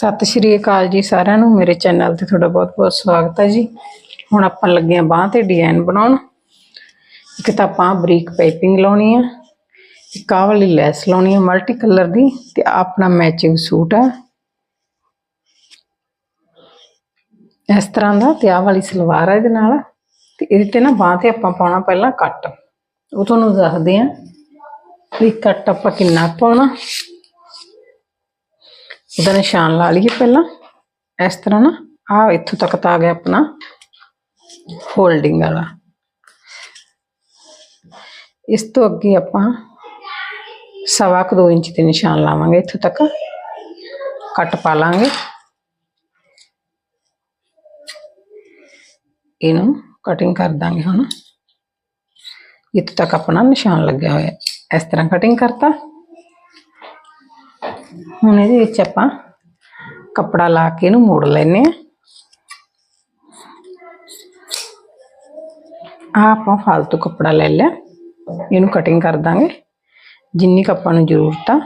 ਸਤਿ ਸ਼੍ਰੀ ਅਕਾਲ ਜੀ ਸਾਰਿਆਂ ਨੂੰ। ਮੇਰੇ ਚੈਨਲ ਤੇ ਤੁਹਾਡਾ ਬਹੁਤ-ਬਹੁਤ ਸਵਾਗਤ ਹੈ ਜੀ। ਹੁਣ ਆਪਾਂ ਲੱਗੇ ਆਂ ਬਾਹ ਤੇ ਡਿਜ਼ਾਈਨ ਬਣਾਉਣ। ਇੱਕ ਤਾਂ ਆਪਾਂ ਬਰੀਕ ਪਾਈਪਿੰਗ ਲਾਉਣੀ ਆ। ਇੱਕ ਆਹ ਵਾਲੀ ਲੈਸ ਲਾਉਣੀ ਆ ਮਲਟੀ ਕਲਰ ਦੀ ਤੇ ਆਪਣਾ ਮੈਚਿੰਗ ਸੂਟ ਆ। ਇਸ ਤਰ੍ਹਾਂ ਦਾ ਤੇ ਆਹ ਵਾਲੀ ਸਲਵਾਰ ਆ ਇਹਦੇ ਨਾਲ। ਤੇ ਇਹਦੇ ਤੇ ਨਾ ਬਾਹ ਤੇ ਆਪਾਂ ਪਾਉਣਾ ਪਹਿਲਾਂ ਕੱਟ। ਉਹ ਤੁਹਾਨੂੰ ਦੱਸਦੇ ਆ ਵੀ ਕੱਟ ਆਪਾਂ ਕਿੰਨਾ ਕੁ ਪਾਉਣਾ। ਉਹਦਾ ਨਿਸ਼ਾਨ ਲਾ ਲਈਏ ਪਹਿਲਾਂ। ਇਸ ਤਰ੍ਹਾਂ ਨਾ ਆ ਇੱਥੋਂ ਤੱਕ ਤਾਂ ਆ ਗਿਆ ਆਪਣਾ ਫੋਲਡਿੰਗ ਵਾਲਾ। ਇਸ ਤੋਂ ਅੱਗੇ ਆਪਾਂ ਸਵਾ ਕੁ ਦੋ ਇੰਚ ਦੇ ਨਿਸ਼ਾਨ ਲਾਵਾਂਗੇ ਇੱਥੋਂ ਤੱਕ। ਕੱਟ ਪਾ ਲਾਂਗੇ। ਇਹਨੂੰ ਕਟਿੰਗ ਕਰ ਦਾਂਗੇ ਹੁਣ। ਇੱਥੇ ਤੱਕ ਆਪਣਾ ਨਿਸ਼ਾਨ ਲੱਗਿਆ ਹੋਇਆ। ਇਸ ਤਰ੍ਹਾਂ ਕਟਿੰਗ ਕਰਤਾ। ਹੁਣ ਇਹਦੇ ਵਿੱਚ ਆਪਾਂ ਕੱਪੜਾ ਲਾ ਕੇ ਇਹਨੂੰ ਮੋੜ ਲੈਨੇ ਆ ਆਪਾਂ ਫालतू ਕੱਪੜਾ ਲੈ ਲਿਆ। ਇਹਨੂੰ ਕਟਿੰਗ ਕਰ ਦਾਂਗੇ। ਜਿੰਨੀ ਕੁ ਆਪਾਂ ਨੂੰ ਜ਼ਰੂਰਤ ਆ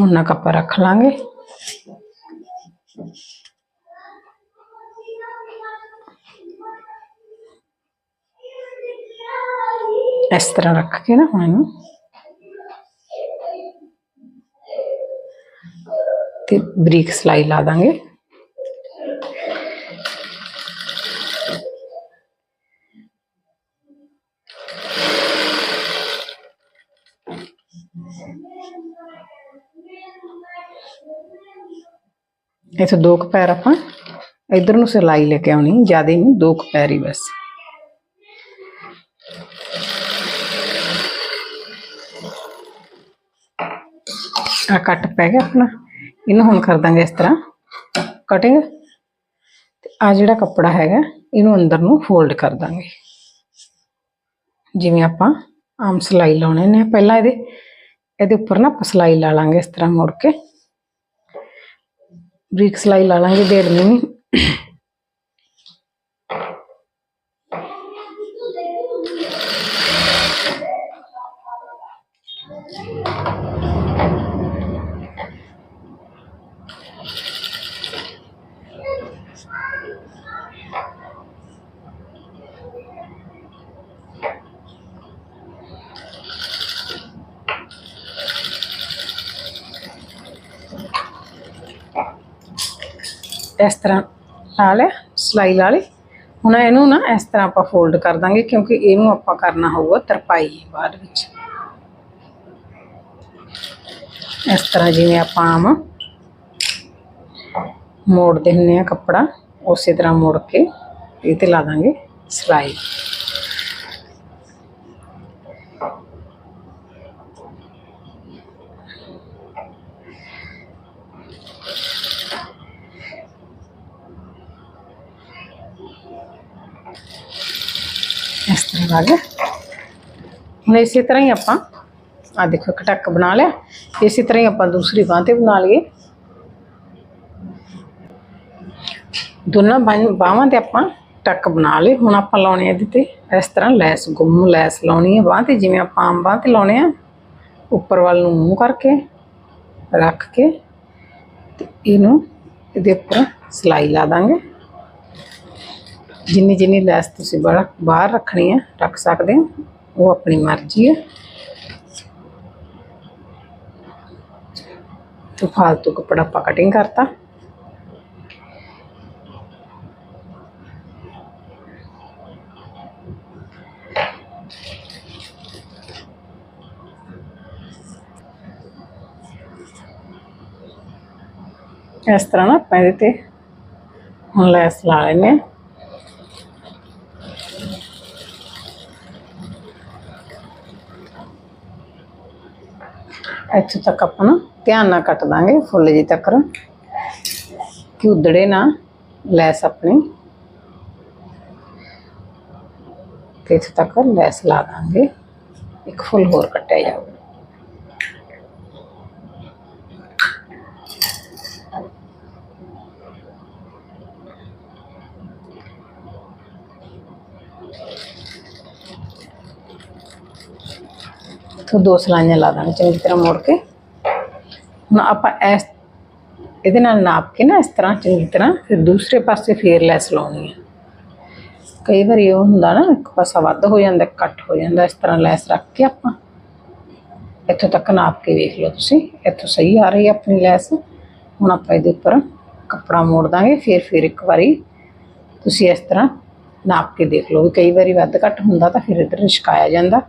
ਉਹਨਾਂ ਕੱਪਾ ਰੱਖ ਲਾਂਗੇ। ਇਸ ਤਰ੍ਹਾਂ ਰੱਖ ਕੇ ਨਾ ਹੁਣ ਇਹਨੂੰ ਤੇ ਬਰੀਕ ਸਲਾਈ ਲਾ ਦਾਂਗੇ। ਇੱਥੇ ਦੋ ਕੁ ਪੈਰ ਆਪਾਂ ਇਧਰ ਨੂੰ ਸਿਲਾਈ ਲੈ ਕੇ ਆਉਣੀ, ਜ਼ਿਆਦਾ ਨਹੀਂ, ਦੋ ਕੁ ਪੈਰ ਹੀ ਬਸ। ਆ ਕੱਟ ਪੈ ਗਿਆ ਆਪਣਾ। ਇਹਨੂੰ ਹੁਣ ਕਰ ਦਾਂਗੇ ਇਸ ਤਰ੍ਹਾਂ। ਕਟਿੰਗ ਤੇ ਆ ਜਿਹੜਾ ਕੱਪੜਾ ਹੈਗਾ, ਇਹਨੂੰ ਅੰਦਰ ਨੂੰ ਫੋਲਡ ਕਰ ਦਾਂਗੇ। ਜਿਵੇਂ ਆਪਾਂ ਆਮ ਸਲਾਈ ਲਾਉਣੇ ਨੇ। ਪਹਿਲਾਂ ਇਹਦੇ ਇਹਦੇ ਉੱਪਰ ਨਾ ਆਪਾਂ ਸਲਾਈ ਲਾ ਲਾਂਗੇ ਇਸ ਤਰ੍ਹਾਂ ਮੁੜ ਕੇ। ਬਰੀਕ ਸਲਾਈ ਲਾ ਲਾਂਗੇ ਡੇਢ ਮਿੰਨੀ ਇਸ ਤਰ੍ਹਾਂ ਲਾ ਲਿਆ ਸਲਾਈ ਲਾ ਲਈ ਹੁਣ ਇਹਨੂੰ ਨਾ ਇਸ ਤਰ੍ਹਾਂ ਆਪਾਂ ਫੋਲਡ ਕਰ ਦਾਂਗੇ, ਕਿਉਂਕਿ ਇਹਨੂੰ ਆਪਾਂ ਕਰਨਾ ਹੋਊਗਾ ਤਰਪਾਈ ਬਾਅਦ ਵਿੱਚ। ਇਸ ਤਰ੍ਹਾਂ ਜਿਵੇਂ ਆਪਾਂ ਆਮ ਮੋੜਦੇ ਹੁੰਨੇ ਆ ਕੱਪੜਾ, ਉਸੇ ਤਰ੍ਹਾਂ ਮੋੜ ਕੇ ਇਹ ਤੇ ਲਾ ਦਾਂਗੇ ਸਲਾਈ। ਇਸ ਹੁਣ ਇਸੇ ਤਰ੍ਹਾਂ ਹੀ ਆਪਾਂ ਆ ਦੇਖੋ ਇੱਕ ਟੱਕ ਬਣਾ ਲਿਆ। ਇਸੇ ਤਰ੍ਹਾਂ ਹੀ ਆਪਾਂ ਦੂਸਰੀ ਬਾਂਹ ਤੇ ਬਣਾ ਲਈਏ। ਦੋਨਾਂ ਬਾਹਾਂ ਤੇ ਆਪਾਂ ਟੱਕ ਬਣਾ ਲਏ। ਹੁਣ ਆਪਾਂ ਲਾਉਣੇ ਇਹਦੇ ਤੇ ਇਸ ਤਰ੍ਹਾਂ ਲੈਸ, ਗੁੰਮ ਲੈਸ ਲਾਉਣੀ ਹੈ ਬਾਂਹ ਤੇ, ਜਿਵੇਂ ਆਪਾਂ ਆਮ ਬਾਂਹ ਤੇ ਲਾਉਣੇ ਆ। ਉੱਪਰ ਵੱਲ ਨੂੰ ਮੂੰਹ ਕਰਕੇ ਰੱਖ ਕੇ ਤੇ ਇਹਨੂੰ ਇਹਦੇ ਉੱਪਰ ਸਲਾਈ ਲਾ ਦਾਂਗੇ। ਜਿੰਨੀ ਜਿੰਨੀ ਲੈਸ ਤੁਸੀਂ ਬਾਹਰ ਬਾਹਰ ਰੱਖਣੀ ਹੈ ਰੱਖ ਸਕਦੇ ਹੋ ਉਹ ਆਪਣੀ ਮਰਜ਼ੀ ਹੈ ਤੇ ਫालतू ਕੱਪੜਾ ਆਪਾਂ ਕਟਿੰਗ ਕਰਤਾ ਇਸ ਤਰ੍ਹਾਂ ਨਾ ਆਪਾਂ ਇਹਦੇ ਤੇ ਹੁਣ ਲੈਸ ਲਾ ਲੈਂਦੇ ਹਾਂ ਇੱਥੋਂ ਤੱਕ ਆਪਾਂ ਨਾ ਧਿਆਨ ਨਾਲ ਕੱਟ ਦਾਂਗੇ, ਫੁੱਲ ਜੀ ਤੱਕ। ਕਿ ਉਧੜੇ ਨਾ ਲੈਸ ਆਪਣੀ। ਤੇ ਇੱਥੇ ਤੱਕ ਲੈਸ ਲਾ ਦਾਂਗੇ। ਇੱਕ ਫੁੱਲ ਹੋਰ ਕੱਟਿਆ ਜਾਊਗਾ। ਇੱਥੋਂ ਦੋ ਸਲਾਈਆਂ ਲਾ ਦਾਂਗੇ ਚੰਗੀ ਤਰ੍ਹਾਂ ਮੋੜ ਕੇ। ਹੁਣ ਆਪਾਂ ਇਸ ਇਹਦੇ ਨਾਲ ਨਾਪ ਕੇ ਨਾ ਇਸ ਤਰ੍ਹਾਂ ਚੰਗੀ ਤਰ੍ਹਾਂ ਫਿਰ ਦੂਸਰੇ ਪਾਸੇ ਫੇਰ ਲੈਸ ਲਾਉਣੀ ਹੈ ਕਈ ਵਾਰੀ ਉਹ ਹੁੰਦਾ ਨਾ, ਇੱਕ ਪਾਸਾ ਵੱਧ ਹੋ ਜਾਂਦਾ ਕੱਟ ਹੋ ਜਾਂਦਾ, ਇਸ ਤਰ੍ਹਾਂ ਲੈਸ ਰੱਖ ਕੇ ਆਪਾਂ। ਇੱਥੋਂ ਤੱਕ ਨਾਪ ਕੇ ਵੇਖ ਲਓ ਤੁਸੀਂ, ਇੱਥੋਂ ਸਹੀ ਆ ਰਹੀ ਆਪਣੀ ਲੈਸ। ਹੁਣ ਆਪਾਂ ਇਹਦੇ ਉੱਪਰ ਕੱਪੜਾ ਮੋੜ ਦਾਂਗੇ, ਫਿਰ ਫਿਰ ਇੱਕ ਵਾਰੀ ਤੁਸੀਂ ਇਸ ਤਰ੍ਹਾਂ ਨਾਪ ਕੇ ਦੇਖ ਲਓ ਵੀ ਕਈ ਵਾਰੀ ਵੱਧ ਘੱਟ ਹੁੰਦਾ ਤਾਂ ਫਿਰ ਇੱਧਰ ਲਿਸ਼ਕਾਇਆ ਜਾਂਦਾ।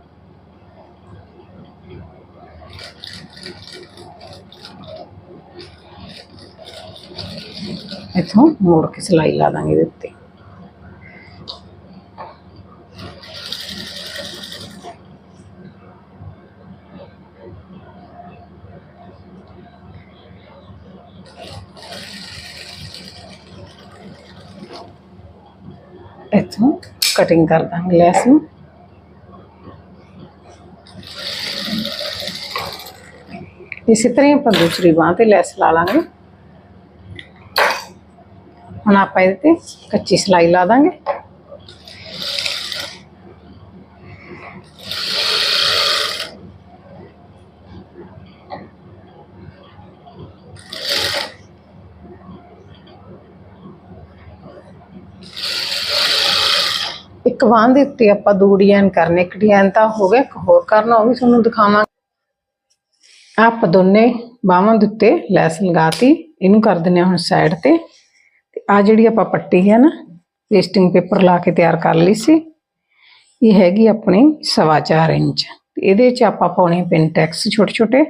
ਇੱਥੋਂ ਮੋੜ ਕੇ ਸਿਲਾਈ ਲਾ ਦਾਂਗੇ ਇਹਦੇ ਉੱਤੇ। ਇੱਥੋਂ ਕਟਿੰਗ ਕਰ ਦਾਂਗੇ ਲੈਸ ਨੂੰ। ਇਸੇ ਤਰ੍ਹਾਂ ਹੀ ਆਪਾਂ ਦੂਸਰੀ ਬਾਂਹ ਤੇ ਲੈਸ ਲਾ ਲਾਂਗੇ। ਹੁਣ ਆਪਾਂ ਇਹਦੇ ਤੇ ਕੱਚੀ ਸਿਲਾਈ ਲਾ ਦਾਂਗੇ। ਇੱਕ ਬਾਂਹ ਦੇ ਉੱਤੇ ਆਪਾਂ ਦੋ ਡਿਜ਼ਾਈਨ ਕਰਨੇ, ਇੱਕ ਡਿਜ਼ਾਈਨ ਤਾਂ ਹੋ ਗਿਆ, ਇੱਕ ਹੋਰ ਕਰਨਾ, ਉਹ ਵੀ ਤੁਹਾਨੂੰ ਦਿਖਾਵਾਂਗੇ। ਆਪਾਂ ਦੋਨੇ ਬਾਹਾਂ ਦੇ ਉੱਤੇ ਲੈਸ ਲਗਾਤੀ, ਇਹਨੂੰ ਕਰ ਦਿੰਨੇ ਹਾਂ ਹੁਣ ਸਾਈਡ ਤੇ। ਆ ਜਿਹੜੀ ਆਪਾਂ ਪੱਟੀ ਹੈ ਨਾ ਪੇਸਟਿੰਗ ਪੇਪਰ ਲਾ ਕੇ ਤਿਆਰ ਕਰ ਲਈ ਸੀ, ਇਹ ਹੈਗੀ ਆਪਣੀ ਸਵਾ ਚਾਰ ਇੰਚ। ਇਹਦੇ 'ਚ ਆਪਾਂ ਪਾਉਣੇ ਪਿੰਟੈਕਸ ਛੋਟੇ ਛੋਟੇ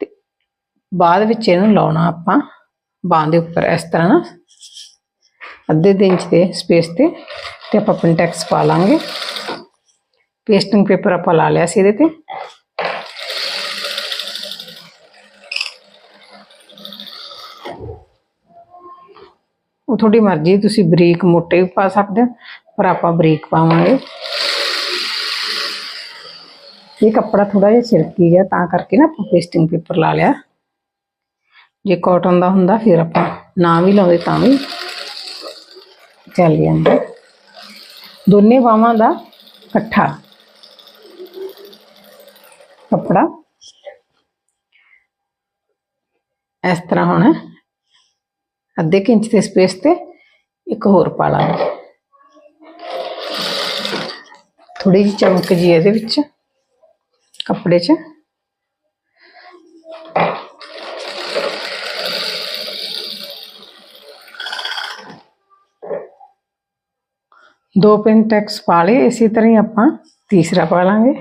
ਤੇ ਬਾਅਦ ਵਿੱਚ ਇਹਨੂੰ ਲਾਉਣਾ ਆਪਾਂ ਬਾਂਹ ਦੇ ਉੱਪਰ, ਇਸ ਤਰ੍ਹਾਂ ਨਾ। ਅੱਧੇ ਦੇ ਇੰਚ ਦੇ ਸਪੇਸ ਤੇ ਤੇ ਆਪਾਂ ਪਿੰਟੈਕਸ ਪਾ ਲਾਂਗੇ। ਪੇਸਟਿੰਗ ਪੇਪਰ ਆਪਾਂ ਲਾ ਲਿਆ ਸੀ ਇਹਦੇ ਤੇ। ਉਹ ਤੁਹਾਡੀ ਮਰਜ਼ੀ ਤੁਸੀਂ ਬਰੀਕ ਮੋਟੇ ਵੀ ਪਾ ਸਕਦੇ ਹੋ, ਪਰ ਆਪਾਂ ਬਰੀਕ ਪਾਵਾਂਗੇ। ਇਹ ਕੱਪੜਾ ਥੋੜਾ ਜਿਹਾ ਸਿਲਕੀ ਗਿਆ ਤਾਂ ਕਰਕੇ ਨਾ ਆਪਾਂ ਪੇਸਟਿੰਗ ਪੇਪਰ ਲਾ ਲਿਆ। ਜੇ ਕਾਟਨ ਦਾ ਹੁੰਦਾ, ਫਿਰ ਆਪਾਂ ਨਾ ਵੀ ਲਾਉਂਦੇ ਤਾਂ ਵੀ। ਚੱਲ ਜਾਂਦਾ ਦੋਨੇ ਬਾਹਾਂ ਦਾ ਇਕੱਠਾ ਕੱਪੜਾ। ਇਸ ਤਰ੍ਹਾਂ ਹੋਣਾ। ਅੱਧੇ ਕੁ ਇੰਚ ਦੇ ਸਪੇਸ ਤੇ ਇੱਕ ਹੋਰ ਪਾ ਲਾਂਗੇ ਥੋੜੀ ਜਿਹੀ ਚਮਕ ਜੀ ਇਹਦੇ ਵਿੱਚ ਕੱਪੜੇ 'ਚ ਦੋ ਪਿੰਟੈਕਸ ਪਾ ਲਏ ਇਸੇ ਤਰ੍ਹਾਂ ਹੀ ਆਪਾਂ ਤੀਸਰਾ ਪਾ ਲਾਂਗੇ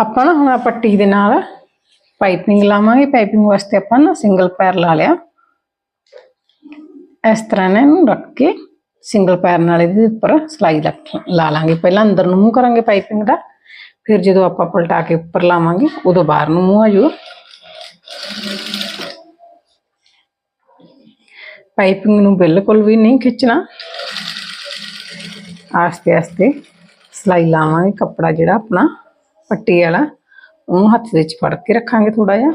ਆਪਾਂ ਨਾ ਹੁਣ ਆਹ ਪੱਟੀ ਦੇ ਨਾਲ ਪਾਈਪਿੰਗ ਲਾਵਾਂਗੇ। ਪਾਈਪਿੰਗ ਵਾਸਤੇ ਆਪਾਂ ਨਾ ਸਿੰਗਲ ਪੈਰ ਲਾ ਲਿਆ। ਇਸ ਤਰ੍ਹਾਂ ਨਾ ਇਹਨੂੰ ਰੱਖ ਕੇ ਸਿੰਗਲ ਪੈਰ ਨਾਲ ਇਹਦੇ ਉੱਪਰ ਸਲਾਈ ਰੱਖ ਲਾ ਲਾਂਗੇ। ਪਹਿਲਾਂ ਅੰਦਰ ਨੂੰ ਮੂੰਹ ਕਰਾਂਗੇ ਪਾਈਪਿੰਗ ਦਾ। ਫਿਰ ਜਦੋਂ ਆਪਾਂ ਪਲਟਾ ਕੇ ਉੱਪਰ ਲਾਵਾਂਗੇ, ਉਦੋਂ ਬਾਹਰ ਨੂੰ ਮੂੰਹ ਆ ਜਾਊ ਪਾਈਪਿੰਗ ਨੂੰ ਬਿਲਕੁਲ ਵੀ ਨਹੀਂ ਖਿੱਚਣਾ। ਆਸਤੇ ਆਸਤੇ ਸਲਾਈ ਲਾਵਾਂਗੇ। ਕੱਪੜਾ ਜਿਹੜਾ ਆਪਣਾ ਪੱਟੀ ਵਾਲਾ, ਉਹਨੂੰ ਹੱਥ ਵਿੱਚ ਫੜ ਕੇ ਰੱਖਾਂਗੇ ਥੋੜਾ ਜਿਹਾ।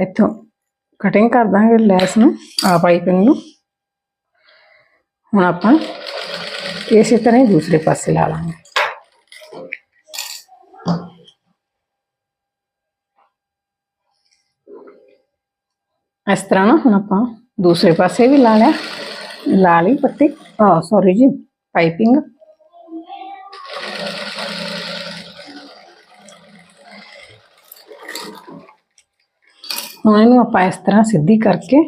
ਇੱਥੋਂ ਕਟਿੰਗ ਕਰ ਦਾਂਗੇ ਲੈਸ ਨੂੰ, ਆ ਪਾਈਪਿੰਗ ਨੂੰ। ਹੁਣ ਆਪਾਂ ਇਸੇ ਤਰ੍ਹਾਂ ਹੀ ਦੂਸਰੇ ਪਾਸੇ ਲਾ ਲਾਂਗੇ। ਇਸ ਤਰ੍ਹਾਂ ਨਾ ਹੁਣ ਆਪਾਂ ਦੂਸਰੇ ਪਾਸੇ ਵੀ ਲਾ ਲਿਆ ਲਾ ਲਈ ਪੱਟੀ ਆ ਸੌਰੀ ਜੀ ਪਾਈਪਿੰਗ ਹੁਣ ਇਹਨੂੰ ਆਪਾਂ ਇਸ ਤਰ੍ਹਾਂ ਸਿੱਧੀ ਕਰਕੇ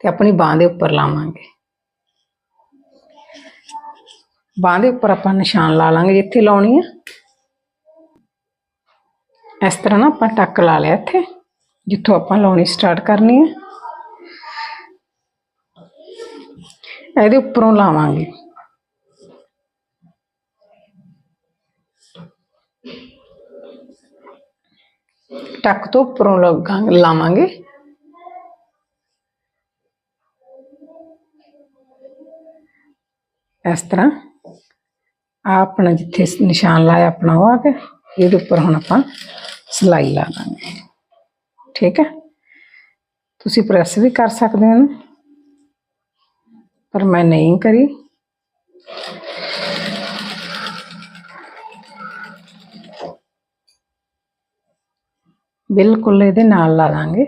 ਤੇ ਆਪਣੀ ਬਾਹ ਦੇ ਉੱਪਰ ਲਾਵਾਂਗੇ ਬਾਹ ਦੇ ਉੱਪਰ ਆਪਾਂ ਨਿਸ਼ਾਨ ਲਾ ਲਾਂਗੇ ਜਿੱਥੇ ਲਾਉਣੀ ਹੈ ਇਸ ਤਰ੍ਹਾਂ ਨਾ ਆਪਾਂ ਟੱਕ ਲਾ ਲਿਆ ਇੱਥੇ ਜਿੱਥੋਂ ਆਪਾਂ ਲਾਉਣੀ ਸਟਾਰਟ ਕਰਨੀ ਹੈ। ਇਹਦੇ ਉੱਪਰੋਂ ਲਾਵਾਂਗੇ। ਟੱਕ ਤੋਂ ਉੱਪਰੋਂ ਲਗਾਂਗੇ ਲਾਵਾਂਗੇ। ਇਸ ਤਰ੍ਹਾਂ ਆਹ ਆਪਣਾ ਜਿੱਥੇ ਨਿਸ਼ਾਨ ਲਾਇਆ ਆਪਣਾ ਉਹ ਆ ਕੇ, ਇਹਦੇ ਉੱਪਰ ਹੁਣ ਆਪਾਂ ਸਿਲਾਈ ਲਾ ਦਾਂਗੇ। ਠੀਕ ਹੈ? ਤੁਸੀਂ ਪ੍ਰੈਸ ਵੀ ਕਰ ਸਕਦੇ ਹੋ ਪਰ ਮੈਂ ਨਹੀਂ ਕਰੀ। ਬਿਲਕੁਲ ਇਹਦੇ ਨਾਲ ਲਾ ਦਾਂਗੇ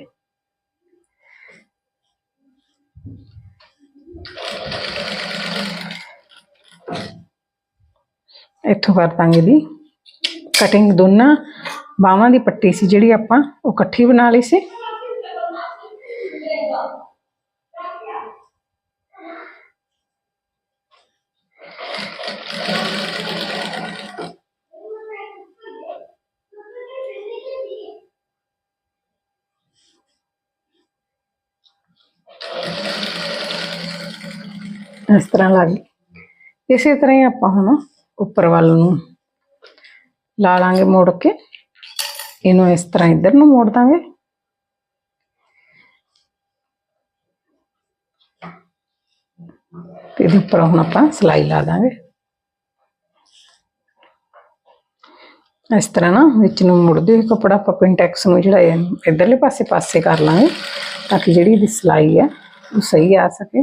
ਇੱਥੋਂ ਕਰ ਦਾਂਗੇ ਦੀ ਕਟਿੰਗ ਦੋਨਾਂ ਬਾਹਾਂ ਦੀ ਪੱਟੀ ਸੀ ਜਿਹੜੀ ਆਪਾਂ ਉਹ ਇਕੱਠੀ ਬਣਾ ਲਈ ਸੀ। ਇਸ ਤਰ੍ਹਾਂ ਲੱਗ ਗਈ। ਇਸੇ ਤਰ੍ਹਾਂ ਹੀ ਆਪਾਂ ਹੁਣ ਉੱਪਰ ਵੱਲ ਨੂੰ ਲਾ ਲਾਂਗੇ ਮੋੜ ਕੇ। ਇਹਨੂੰ ਇਸ ਤਰ੍ਹਾਂ ਇੱਧਰ ਨੂੰ ਮੋੜ ਦਾਂਗੇ ਤੇ ਇਹਦੇ ਉੱਪਰ ਹੁਣ ਆਪਾਂ ਸਿਲਾਈ ਲਾ ਦਾਂਗੇ ਇਸ ਤਰ੍ਹਾਂ ਨਾ ਵਿੱਚ ਨੂੰ ਮੁੜਦੇ ਹੋਏ ਕੱਪੜਾ ਆਪਾਂ ਪਿੰਟੈਕਸ ਨੂੰ ਜਿਹੜਾ ਹੈ ਇਧਰਲੇ ਪਾਸੇ ਪਾਸੇ ਕਰ ਲਾਂਗੇ ਤਾਂ ਕਿ ਜਿਹੜੀ ਇਹਦੀ ਸਿਲਾਈ ਹੈ ਉਹ ਸਹੀ ਆ ਸਕੇ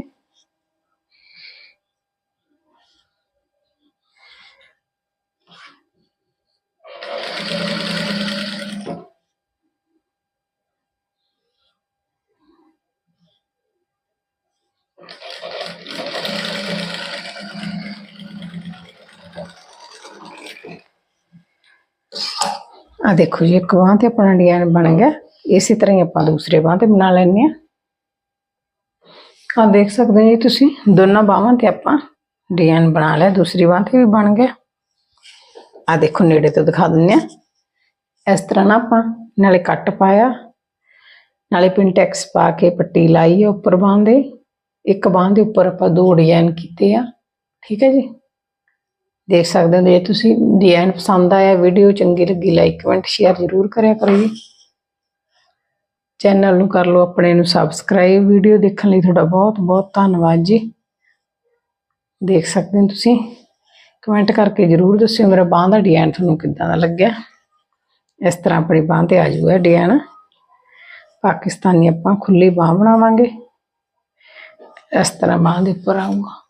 ਆ ਦੇਖੋ ਜੀ, ਇੱਕ ਬਾਂਹ ਤੇ ਆਪਣਾ ਡਿਜ਼ਾਈਨ ਬਣ ਗਿਆ। ਇਸੇ ਤਰ੍ਹਾਂ ਹੀ ਆਪਾਂ ਦੂਸਰੇ ਬਾਂਹ ਤੇ ਬਣਾ ਲੈਣੇ ਆ ਆ ਦੇਖ ਸਕਦੇ ਹੋ ਜੀ ਤੁਸੀਂ, ਦੋਨਾਂ ਬਾਹਾਂ ਤੇ ਆਪਾਂ ਡਿਜ਼ਾਈਨ ਬਣਾ ਲਿਆ, ਦੂਸਰੀ ਬਾਂਹ ਤੇ ਵੀ ਬਣ ਗਿਆ। ਆ ਦੇਖੋ, ਨੇੜੇ ਤੋਂ ਦਿਖਾ ਦਿੰਨੇ ਆ ਇਸ ਤਰ੍ਹਾਂ ਨਾ ਆਪਾਂ ਨਾਲੇ ਕੱਟ ਪਾਇਆ, ਨਾਲੇ ਪਿੰਟੈਕਸ ਪਾ ਕੇ ਪੱਟੀ ਲਾਈ ਹੈ ਉੱਪਰ ਬਾਂਹ ਦੇ। ਇੱਕ ਬਾਂਹ ਦੇ ਉੱਪਰ ਆਪਾਂ ਦੋ ਡਿਜ਼ਾਈਨ ਕੀਤੇ ਆ। ਠੀਕ ਹੈ ਜੀ? ਦੇਖ ਸਕਦੇ ਹੋ ਜੇ ਤੁਸੀਂ ਡਿਜ਼ਾਈਨ ਪਸੰਦ ਆਇਆ ਵੀਡੀਓ, ਚੰਗੀ ਲੱਗੀ ਲਾਈਕ ਕਮੈਂਟ ਸ਼ੇਅਰ ਜ਼ਰੂਰ ਕਰਿਆ ਕਰੋ ਜੀ। ਚੈਨਲ ਨੂੰ ਕਰ ਲਓ ਆਪਣੇ ਨੂੰ ਸਬਸਕ੍ਰਾਈਬ ਵੀਡੀਓ ਦੇਖਣ ਲਈ ਤੁਹਾਡਾ ਬਹੁਤ ਬਹੁਤ ਧੰਨਵਾਦ ਜੀ। ਦੇਖ ਸਕਦੇ ਹੋ ਤੁਸੀਂ। ਕਮੈਂਟ ਕਰਕੇ ਜ਼ਰੂਰ ਦੱਸਿਓ ਮੇਰਾ ਬਾਂਹ ਦਾ ਡਿਜ਼ਾਈਨ ਤੁਹਾਨੂੰ ਕਿੱਦਾਂ ਦਾ ਲੱਗਿਆ। ਇਸ ਤਰ੍ਹਾਂ ਆਪਣੀ ਬਾਂਹ ਤੇ ਆ ਜੂਗਾ ਡਿਜ਼ਾਈਨ। ਪਾਕਿਸਤਾਨੀ ਆਪਾਂ ਖੁੱਲੀ ਬਾਂਹ ਬਣਾਵਾਂਗੇ। ਇਸ ਤਰ੍ਹਾਂ ਬਾਂਹ ਦੇ ਉੱਪਰ ਆਊਗਾ।